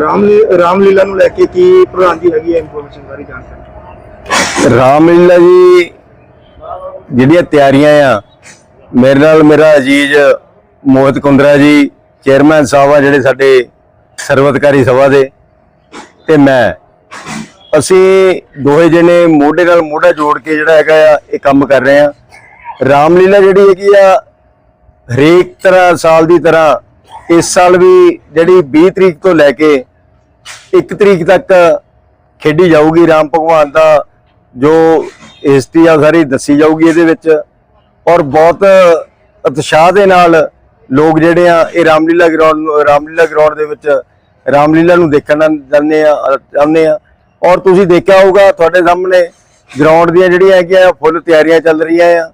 ਰਾਮਲੀ ਰਾਮਲੀਲਾ ਨੂੰ ਲੈ ਕੇ ਕੀ ਪ੍ਰਧਾਨ ਜੀ ਹੈਗੀ ਹੈ ਇਨਫੋਰਮੇਸ਼ਨ ਬਾਰੇ ਜਾਣਕਾਰੀ? ਰਾਮਲੀਲਾ ਜੀ, ਜਿਹੜੀਆਂ ਤਿਆਰੀਆਂ ਆ, ਮੇਰੇ ਨਾਲ ਮੇਰਾ ਅਜੀਜ਼ ਮੋਹਿਤ ਕੁੰਦਰਾ ਜੀ ਚੇਅਰਮੈਨ ਸਾਹਿਬ ਆ ਜਿਹੜੇ ਸਾਡੇ ਸਰਵਤਕਾਰੀ ਸਭਾ ਦੇ, ਤੇ ਮੈਂ। ਅਸੀਂ ਦੋਹੇ ਜਣੇ ਮੋਢੇ ਨਾਲ ਮੋਢਾ ਜੋੜ ਕੇ ਜਿਹੜਾ ਹੈਗਾ ਆ, ਇਹ ਕੰਮ ਕਰ ਰਹੇ ਆ। ਰਾਮਲੀਲਾ ਜਿਹੜੀ ਹੈਗੀ ਆ, ਹਰੇਕ ਤਰ੍ਹਾਂ, ਸਾਲ ਦੀ ਤਰ੍ਹਾਂ, ਇਸ ਸਾਲ ਵੀ ਜਿਹੜੀ 20 ਤਰੀਕ ਤੋਂ ਲੈ ਕੇ 1 ਤਰੀਕ ਤੱਕ ਖੇਡੀ ਜਾਊਗੀ ਰਾਮ ਭਗਵਾਨ ਦਾ, ਜੋ ਹਿਸਟਰੀ ਆ ਸਾਰੀ ਦੱਸੀ ਜਾਊਗੀ ਇਹਦੇ ਵਿੱਚ। ਔਰ ਬਹੁਤ ਉਤਸ਼ਾਹ ਦੇ ਨਾਲ ਲੋਕ ਜਿਹੜੇ ਆ, ਇਹ ਰਾਮਲੀਲਾ ਗਰਾਊਂਡ ਰਾਮਲੀਲਾ ਗਰਾਊਂਡ ਦੇ ਵਿੱਚ ਰਾਮਲੀਲਾ ਨੂੰ ਦੇਖਣ ਜਾਂਦੇ ਆ ਜਾਂਦੇ ਆ। ਔਰ ਤੁਸੀਂ ਦੇਖਿਆ ਹੋਊਗਾ ਤੁਹਾਡੇ ਸਾਹਮਣੇ ਗਰਾਊਂਡ ਦੀਆਂ ਜਿਹੜੀਆਂ ਹੈਗੀਆਂ ਫੁੱਲ ਤਿਆਰੀਆਂ ਚੱਲ ਰਹੀਆਂ ਆ।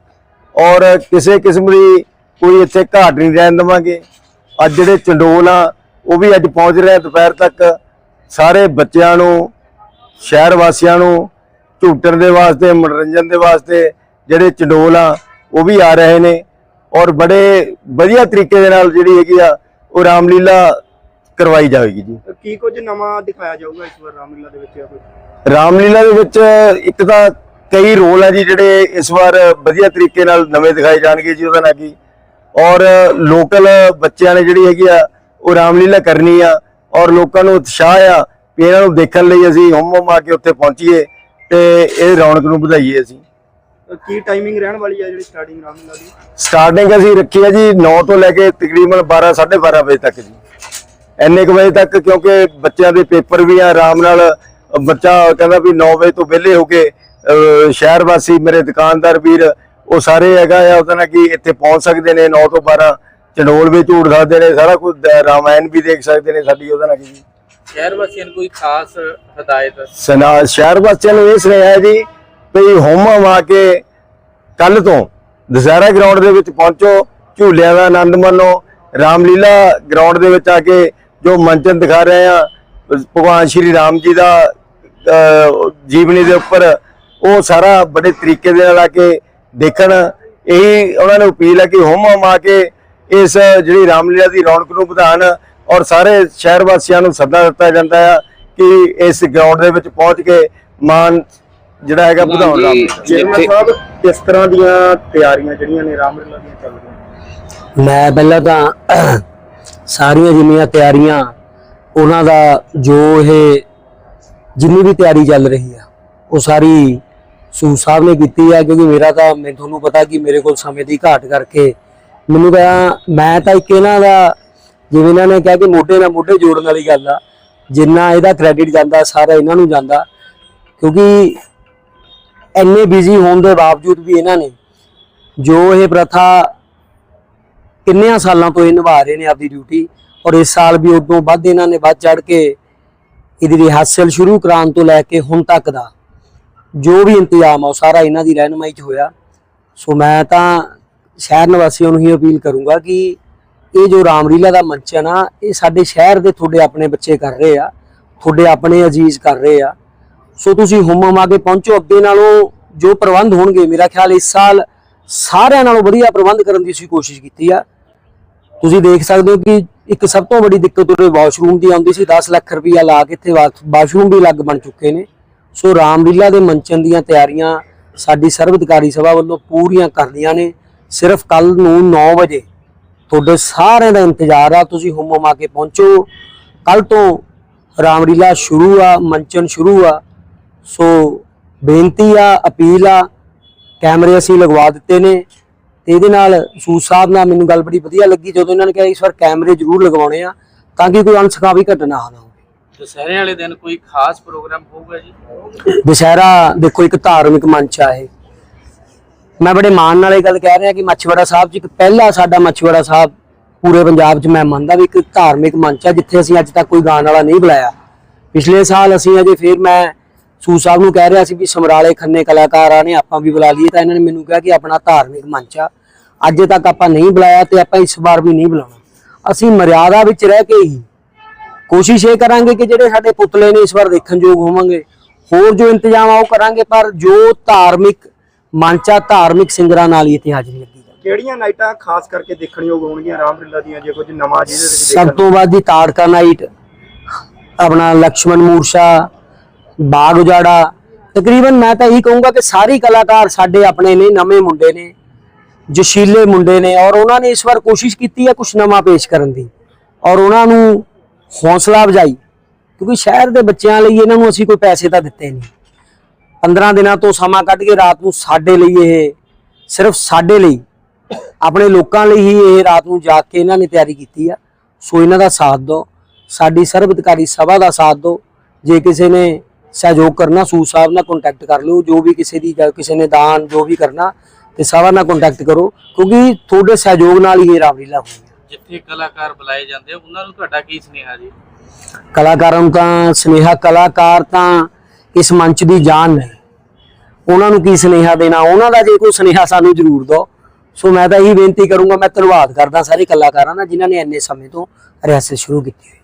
ਔਰ ਕਿਸੇ ਕਿਸਮ ਦੀ ਕੋਈ ਇੱਥੇ ਘਾਟ ਨਹੀਂ ਰਹਿਣ ਦੇਵਾਂਗੇ। ਅੱਜ ਜਿਹੜੇ ਚੰਡੋਲ ਆ, ਉਹ ਵੀ ਅੱਜ ਪਹੁੰਚ ਰਹੇ ਦੁਪਹਿਰ ਤੱਕ। ਸਾਰੇ ਬੱਚਿਆਂ ਨੂੰ ਸ਼ਹਿਰ ਵਾਸੀਆਂ ਨੂੰ ਝੂਟਣ ਦੇ ਵਾਸਤੇ ਮਨੋਰੰਜਨ ਦੇ ਵਾਸਤੇ ਜਿਹੜੇ ਚੰਡੋਲ ਆ ਉਹ ਵੀ ਆ ਰਹੇ ਨੇ ਔਰ ਬੜੇ ਵਧੀਆ ਤਰੀਕੇ ਦੇ ਨਾਲ ਜਿਹੜੀ ਹੈਗੀ ਆ ਉਹ ਰਾਮਲੀਲਾ ਕਰਵਾਈ ਜਾਵੇਗੀ ਜੀ। ਕੀ ਕੁਝ ਨਵਾਂ ਦਿਖਾਇਆ ਜਾਊਗਾ ਇਸ ਵਾਰ ਰਾਮਲੀਲਾ ਦੇ ਵਿੱਚ ਕੋਈ? ਰਾਮਲੀਲਾ ਦੇ ਵਿੱਚ ਇੱਕ ਤਾਂ ਕਈ ਰੋਲ ਆ ਜੀ ਜਿਹੜੇ ਇਸ ਵਾਰ ਵਧੀਆ ਤਰੀਕੇ ਨਾਲ ਨਵੇਂ ਦਿਖਾਏ ਜਾਣਗੇ ਜੀ ਉਹਦਾ ਨਾਂ ਕੀ। ਔਰ ਲੋਕਲ ਬੱਚਿਆਂ ਨੇ ਜਿਹੜੀ ਹੈਗੀ ਆ ਉਹ ਰਾਮਲੀਲਾ ਕਰਨੀ ਆ। ਔਰ ਲੋਕਾਂ ਨੂੰ ਉਤਸ਼ਾਹ ਆ ਵੀ ਇਹਨਾਂ ਨੂੰ ਦੇਖਣ ਲਈ ਅਸੀਂ ਹੁੰਮ ਹੁੰਮ ਆ ਕੇ ਉੱਥੇ ਪਹੁੰਚੀਏ ਤੇ ਇਹ ਰੌਣਕ ਨੂੰ ਵਧਾਈਏ ਅਸੀਂ। ਕੀ ਟਾਈਮਿੰਗ ਰਹਿਣ ਵਾਲੀ ਹੈ ਜਿਹੜੀ ਸਟਾਰਟਿੰਗ ਰਾਮਲੀਲਾ ਦੀ ਸਟਾਰਟਿੰਗ ਅਸੀਂ ਰੱਖੀ ਹੈ ਜੀ 9 ਤੋਂ ਲੈ ਕੇ ਤਕਰੀਬਨ 12 12:30 ਵਜੇ ਤੱਕ ਜੀ। ਇੰਨੇ ਕੁ ਵਜੇ ਤੱਕ ਕਿਉਂਕਿ ਬੱਚਿਆਂ ਦੇ ਪੇਪਰ ਵੀ ਆ ਆਰਾਮ ਨਾਲ ਬੱਚਾ ਕਹਿੰਦਾ ਵੀ 9 ਵਜੇ ਤੋਂ ਵਿਹਲੇ ਹੋ ਕੇ ਸ਼ਹਿਰ ਵਾਸੀ ਮੇਰੇ ਦੁਕਾਨਦਾਰ ਵੀਰ ਉਹ ਸਾਰੇ ਹੈਗਾ ਆ ਉਹਦਾ ਨਾਲ ਕਿ ਇੱਥੇ ਪਹੁੰਚ ਸਕਦੇ ਨੇ 9 ਤੋਂ 12 ਚੰਡੋਲ ਵੀ ਝੂੜ ਸਕਦੇ ਨੇ ਸਾਰਾ ਕੁਝ ਰਾਮਾਇਣ ਵੀ ਦੇਖ ਸਕਦੇ ਨੇ ਸਾਡੀ ਉਹਦਾ ਨਾਲ ਕੀ ਸ਼ਹਿਰ ਵਾਸੀਆਂ ਨੂੰ ਕੋਈ ਖਾਸ ਹਦਾਇਤ? ਸਨਾ ਸ਼ਹਿਰ ਵਾਸੀਆਂ ਨੂੰ ਇਹ ਸੁਨੇਹਾ ਜੀ ਵੀ ਹੋਮ ਆ ਕੇ ਕੱਲ ਤੋਂ ਦੁਸਹਿਰਾ ਗਰਾਊਂਡ ਦੇ ਵਿੱਚ ਪਹੁੰਚੋ ਝੂਲਿਆਂ ਦਾ ਆਨੰਦ ਮਾਣੋ ਰਾਮਲੀਲਾ ਗਰਾਊਂਡ ਦੇ ਵਿੱਚ ਆ ਕੇ ਜੋ ਮੰਚਨ ਦਿਖਾ ਰਹੇ ਆ ਭਗਵਾਨ ਸ਼੍ਰੀ ਰਾਮ ਜੀ ਦਾ ਜੀਵਨੀ ਦੇ ਉੱਪਰ ਉਹ ਸਾਰਾ ਬੜੇ ਤਰੀਕੇ ਦੇ ਨਾਲ ਆ ਕੇ ਦੇਖਣ ਇਹੀ ਉਹਨਾਂ ਨੂੰ ਅਪੀਲ ਹੈ ਕਿ ਹੋਮ ਆ ਕੇ ਇਸ ਜਿਹੜੀ ਰਾਮਲੀਲਾ ਦੀ ਰੌਣਕ ਨੂੰ ਵਧਾਉਣ ਔਰ ਸਾਰੇ ਸ਼ਹਿਰ ਵਾਸੀਆਂ ਨੂੰ ਸੱਦਾ ਦਿੱਤਾ ਜਾਂਦਾ ਹੈ ਕਿ ਇਸ ਗਰਾਊਂਡ ਦੇ ਵਿੱਚ ਪਹੁੰਚ ਕੇ ਮਾਨ ਜਿਹੜਾ ਹੈਗਾ ਵਧਾਉਣ ਦਾ ਚੇਅਰਮੈਨ ਸਾਹਿਬ ਕਿਸ ਤਰ੍ਹਾਂ ਦੀਆਂ ਤਿਆਰੀਆਂ ਜਿਹੜੀਆਂ ਨੇ ਰਾਮਲੀਲਾ ਦੀਆਂ ਚੱਲ ਰਹੀਆਂ? ਮੈਂ ਪਹਿਲਾਂ ਤਾਂ ਸਾਰੀਆਂ ਜਿੰਨੀਆਂ ਤਿਆਰੀਆਂ ਉਹਨਾਂ ਦਾ ਜੋ ਇਹ ਜਿੰਨੀ ਵੀ ਤਿਆਰੀ ਚੱਲ ਰਹੀ ਆ ਉਹ ਸਾਰੀ ਸੂ ਸਾਹਿਬ ਨੇ ਕੀਤੀ ਆ ਕਿਉਂਕਿ ਮੇਰਾ ਤਾਂ ਮੈਂ ਤੁਹਾਨੂੰ ਪਤਾ ਕਿ ਮੇਰੇ ਕੋਲ ਸਮੇਂ ਦੀ ਘਾਟ ਕਰਕੇ ਮੈਨੂੰ ਤਾਂ ਮੈਂ ਤਾਂ ਇੱਕ ਇਹਨਾਂ ਦਾ, ਜਿਵੇਂ ਇਹਨਾਂ ਨੇ ਕਿਹਾ ਕਿ ਮੋਢੇ ਨਾਲ ਮੋਢੇ ਜੋੜਨ ਵਾਲੀ ਗੱਲ ਆ, ਜਿੰਨਾ ਇਹਦਾ ਕ੍ਰੈਡਿਟ ਜਾਂਦਾ, ਸਾਰਾ ਇਹਨਾਂ ਨੂੰ ਜਾਂਦਾ। ਕਿਉਂਕਿ ਇੰਨੇ ਬਿਜ਼ੀ ਹੋਣ ਦੇ ਬਾਵਜੂਦ ਵੀ ਇਹਨਾਂ ਨੇ ਜੋ ਇਹ ਪ੍ਰਥਾ ਕਿੰਨਿਆਂ ਸਾਲਾਂ ਤੋਂ ਇਹ ਨਿਭਾ ਰਹੇ ਨੇ ਆਪਦੀ ਡਿਊਟੀ ਔਰ ਇਸ ਸਾਲ ਵੀ ਉਦੋਂ ਵੱਧ ਇਹਨਾਂ ਨੇ ਵੱਧ ਚੜ ਕੇ ਇਹਦੀ ਰਿਹਰਸਲ ਸ਼ੁਰੂ ਕਰਾਉਣ ਤੋਂ ਲੈ ਕੇ ਹੁਣ ਤੱਕ ਦਾ ਜੋ ਵੀ ਇੰਤਜ਼ਾਮ ਆ, ਉਹ ਸਾਰਾ ਇਹਨਾਂ ਦੀ ਰਹਿਨਮਾਈ 'ਚ ਹੋਇਆ। ਸੋ ਮੈਂ ਤਾਂ ਸ਼ਹਿਰ ਨਿਵਾਸੀਆਂ ਨੂੰ ਹੀ ਅਪੀਲ ਕਰੂੰਗਾ ਕਿ ਇਹ ਜੋ ਰਾਮਲੀਲਾ ਦਾ ਮੰਚ ਹੈ ਨਾ, ਇਹ ਸਾਡੇ ਸ਼ਹਿਰ ਦੇ ਤੁਹਾਡੇ ਆਪਣੇ ਬੱਚੇ ਕਰ ਰਹੇ ਆ, ਤੁਹਾਡੇ ਆਪਣੇ ਅਜੀਜ਼ ਕਰ ਰਹੇ ਆ। ਸੋ ਤੁਸੀਂ ਹੁਮਮ ਆ ਕੇ ਪਹੁੰਚੋ, ਅੱਗੇ ਨਾਲੋਂ ਜੋ ਪ੍ਰਬੰਧ ਹੋਣਗੇ, ਮੇਰਾ ਖਿਆਲ ਇਸ ਸਾਲ ਸਾਰਿਆਂ ਨਾਲੋਂ ਵਧੀਆ ਪ੍ਰਬੰਧ ਕਰਨ ਦੀ ਅਸੀਂ ਕੋਸ਼ਿਸ਼ ਕੀਤੀ ਆ। ਤੁਸੀਂ ਦੇਖ ਸਕਦੇ ਹੋ ਕਿ ਇੱਕ ਸਭ ਤੋਂ ਵੱਡੀ ਦਿੱਕਤ ਉਹਦੇ ਵਾਸ਼ਰੂਮ ਦੀ ਆਉਂਦੀ ਸੀ 10 ਲੱਖ ਰੁਪਈਆ ਲਾ ਕੇ ਇੱਥੇ ਵਾਸ਼- ਵਾਸ਼ਰੂਮ ਵੀ ਲੱਗ ਬਣ ਚੁੱਕੇ ਨੇ। ਸੋ ਰਾਮਲੀਲਾ ਦੇ ਮੰਚਨ ਦੀਆਂ ਤਿਆਰੀਆਂ ਸਾਡੀ ਸਰਵਅਧਿਕਾਰੀ ਸਭਾ ਵੱਲੋਂ ਪੂਰੀਆਂ ਕਰ ਲਈਆਂ ਨੇ। ਸਿਰਫ ਕੱਲ ਨੂੰ 9 ਵਜੇ ਤੁਹਾਡੇ ਸਾਰਿਆਂ ਦਾ ਇੰਤਜ਼ਾਰ ਆ ਤੁਸੀਂ ਹੁਮਮ ਆ ਕੇ ਪਹੁੰਚੋ। ਕੱਲ ਤੋਂ ਰਾਮਲੀਲਾ ਸ਼ੁਰੂ ਆ ਮੰਚਨ ਸ਼ੁਰੂ ਆ। ਸੋ ਬੇਨਤੀ ਆ ਅਪੀਲ ਆ ਕੈਮਰੇ ਅਸੀਂ ਲਗਵਾ ਦਿੱਤੇ ਨੇ। ਤੇ ਇਹਦੇ ਨਾਲ ਸੂਦ ਸਾਹਿਬ ਨਾਲ ਮੈਨੂੰ ਗੱਲ ਬੜੀ ਵਧੀਆ ਲੱਗੀ ਜਦੋਂ ਇਹਨਾਂ ਨੇ ਕਿਹਾ ਇਸ ਵਾਰ ਕੈਮਰੇ ਜ਼ਰੂਰ ਲਗਵਾਉਣੇ ਆ ਤਾਂ ਕਿ ਕੋਈ ਅਣਸਖਾਵੀ ਘਟਨਾ ਨਾ ਹੋਵੇ। ਦੁਸਹਿਰੇ ਵਾਲੇ ਦਿਨ ਕੋਈ ਖਾਸ ਪ੍ਰੋਗਰਾਮ ਹੋਊਗਾ ਜੀ? ਦੁਸ਼ਹਿਰਾ ਦੇਖੋ ਇੱਕ ਧਾਰਮਿਕ ਮੰਚ ਆ ਇਹ। ਮੈਂ ਬੜੇ ਮਾਣ ਨਾਲ ਇਹ ਗੱਲ ਕਹਿ ਰਿਹਾ ਕਿ ਮੱਛਵਾੜਾ ਸਾਹਿਬ ਜੀ ਇੱਕ ਪਹਿਲਾ ਸਾਡਾ ਮੱਛਵਾੜਾ ਸਾਹਿਬ ਪੂਰੇ ਪੰਜਾਬ 'ਚ ਮੈਂ ਮੰਨਦਾ ਵੀ ਇੱਕ ਧਾਰਮਿਕ ਮੰਚ ਆ, ਜਿੱਥੇ ਅਸੀਂ ਅੱਜ ਤੱਕ ਕੋਈ ਗਾਣ ਵਾਲਾ ਨਹੀਂ ਬੁਲਾਇਆ। ਪਿਛਲੇ ਸਾਲ ਅਸੀਂ ਅਜੇ ਫਿਰ ਮੈਂ ਸੂ ਸਾਹਿਬ ਨੂੰ ਕਹਿ ਰਿਹਾ ਸੀ ਵੀ ਸਮਰਾਲੇ ਖੰਨੇ ਕਲਾਕਾਰਾਂ ਨੇ, ਆਪਾਂ ਵੀ ਬੁਲਾ ਲਈਏ, ਤਾਂ ਇਹਨਾਂ ਨੇ ਮੈਨੂੰ ਕਿਹਾ ਕਿ ਆਪਣਾ ਧਾਰਮਿਕ ਮੰਚ ਆ। ਅੱਜ ਤੱਕ ਆਪਾਂ ਨਹੀਂ ਬੁਲਾਇਆ ਤੇ ਆਪਾਂ ਇਸ ਵਾਰ ਵੀ ਨਹੀਂ ਬੁਲਾਉਣਾ। ਅਸੀਂ ਮਰਿਆਦਾ ਵਿੱਚ ਰਹਿ ਕੇ ਹੀ ਕੋਸ਼ਿਸ਼ ਇਹ ਕਰਾਂਗੇ ਕਿ ਜਿਹੜੇ ਸਾਡੇ ਪੁਤਲੇ ਨੇ ਇਸ ਵਾਰ ਦੇਖਣਯੋਗ ਹੋਵਾਂਗੇ, ਹੋਰ ਜੋ ਇੰਤਜ਼ਾਮ ਆ ਉਹ ਕਰਾਂਗੇ, ਪਰ ਜੋ ਧਾਰਮਿਕ ਮਾਨਚਾ ਧਾਰਮਿਕ ਸਿੰਗਰਾਂ ਨਾਲ ਹੀ ਇੱਥੇ ਹਾਜ਼ਰੀ ਲੱਗੀ ਜਾਂਦੀ ਕਿਹੜੀਆਂ ਨਾਈਟਾਂ ਖਾਸ ਕਰਕੇ ਦੇਖਣਯੋਗ ਹੋਣਗੀਆਂ? ਰਾਮਲੀਲਾ ਦੀਆਂ ਜੇ ਕੁਝ ਨਵਾਂ ਜਿਹਦੇ ਵਿੱਚ ਸਭ ਤੋਂ ਵੱਧ ਦੀ ਤਾੜਕਾ ਨਾਈਟ ਆਪਣਾ ਲక్ష్మణ ਮੂਰਸ਼ਾ ਬਾਗ ਉਜਾੜਾ। ਤਕਰੀਬਨ ਮੈਂ ਤਾਂ ਇਹੀ ਕਹੂੰਗਾ ਕਿ ਸਾਰੇ ਕਲਾਕਾਰ ਸਾਡੇ ਆਪਣੇ ਨੇ ਨਵੇਂ ਮੁੰਡੇ ਨੇ ਜਸ਼ੀਲੇ ਮੁੰਡੇ ਨੇ ਔਰ ਉਹਨਾਂ ਨੇ ਇਸ ਵਾਰ ਕੋਸ਼ਿਸ਼ ਕੀਤੀ ਹੈ ਕੁਝ ਨਵਾਂ ਪੇਸ਼ ਕਰਨ ਦੀ। ਔਰ ਉਹਨਾਂ ਨੂੰ ਹੌਸਲਾ ਵਜਾਈ ਕਿਉਂਕਿ ਸ਼ਹਿਰ ਦੇ ਬੱਚਿਆਂ ਲਈ ਇਹਨਾਂ ਨੂੰ ਅਸੀਂ ਕੋਈ ਪੈਸੇ ਤਾਂ ਦਿੱਤੇ ਨਹੀਂ। 15 ਦਿਨਾਂ ਤੋਂ ਸਮਾਂ ਕੱਢ ਕੇ ਰਾਤ ਨੂੰ ਸਾਡੇ ਲਈ ਇਹ ਸਿਰਫ ਸਾਡੇ ਲਈ ਆਪਣੇ ਲੋਕਾਂ ਲਈ ਹੀ ਇਹ ਰਾਤ ਨੂੰ ਜਾਗ ਕੇ ਇਹਨਾਂ ਨੇ ਤਿਆਰੀ ਕੀਤੀ ਆ। ਸੋ ਇਹਨਾਂ ਦਾ ਸਾਥ ਦਿਓ ਸਾਡੀ ਸਰਬਿਤਕਾਰੀ ਸਭਾ ਦਾ ਸਾਥ ਦਿਓ। ਜੇ ਕਿਸੇ ਨੇ ਸਹਿਯੋਗ ਕਰਨਾ ਸੂ ਸਾਹਿਬ ਨਾਲ ਕੰਟੈਕਟ ਕਰ ਲਿਓ ਜੋ ਵੀ ਕਿਸੇ ਦੀ ਕਿਸੇ ਨੇ ਦਾਨ ਜੋ ਵੀ ਕਰਨਾ ਤੇ ਸਭਾ ਨਾਲ ਕੰਟੈਕਟ ਕਰੋ ਕਿਉਂਕਿ ਤੁਹਾਡੇ ਸਹਿਯੋਗ ਨਾਲ ਹੀ ਇਹ ਰਾਮਲੀਲਾ ਹੋਈ ਹੈ ਜਿੱਥੇ ਕਲਾਕਾਰ ਬੁਲਾਏ ਜਾਂਦੇ ਉਹਨਾਂ ਨੂੰ ਤੁਹਾਡਾ ਕੀ ਸੁਨੇਹਾ ਜੀ? ਕਲਾਕਾਰਾਂ ਨੂੰ ਤਾਂ ਸੁਨੇਹਾ ਕਲਾਕਾਰ ਤਾਂ ਇਸ ਮੰਚ ਦੀ ਜਾਨ ਨੇ ਉਹਨਾਂ ਨੂੰ ਕੀ ਸੁਨੇਹਾ ਦੇਣਾ? ਉਹਨਾਂ ਦਾ ਜੇ ਕੋਈ ਸੁਨੇਹਾ ਸਾਨੂੰ ਜ਼ਰੂਰ ਦਿਓ। ਸੋ ਮੈਂ ਤਾਂ ਇਹੀ ਬੇਨਤੀ ਕਰੂੰਗਾ, ਮੈਂ ਧੰਨਵਾਦ ਕਰਦਾ ਸਾਰੇ ਕਲਾਕਾਰਾਂ ਦਾ ਜਿਨ੍ਹਾਂ ਨੇ ਇੰਨੇ ਸਮੇਂ ਤੋਂ ਰਿਹਰਸਲ ਸ਼ੁਰੂ ਕੀਤੀ ਹੋਈ।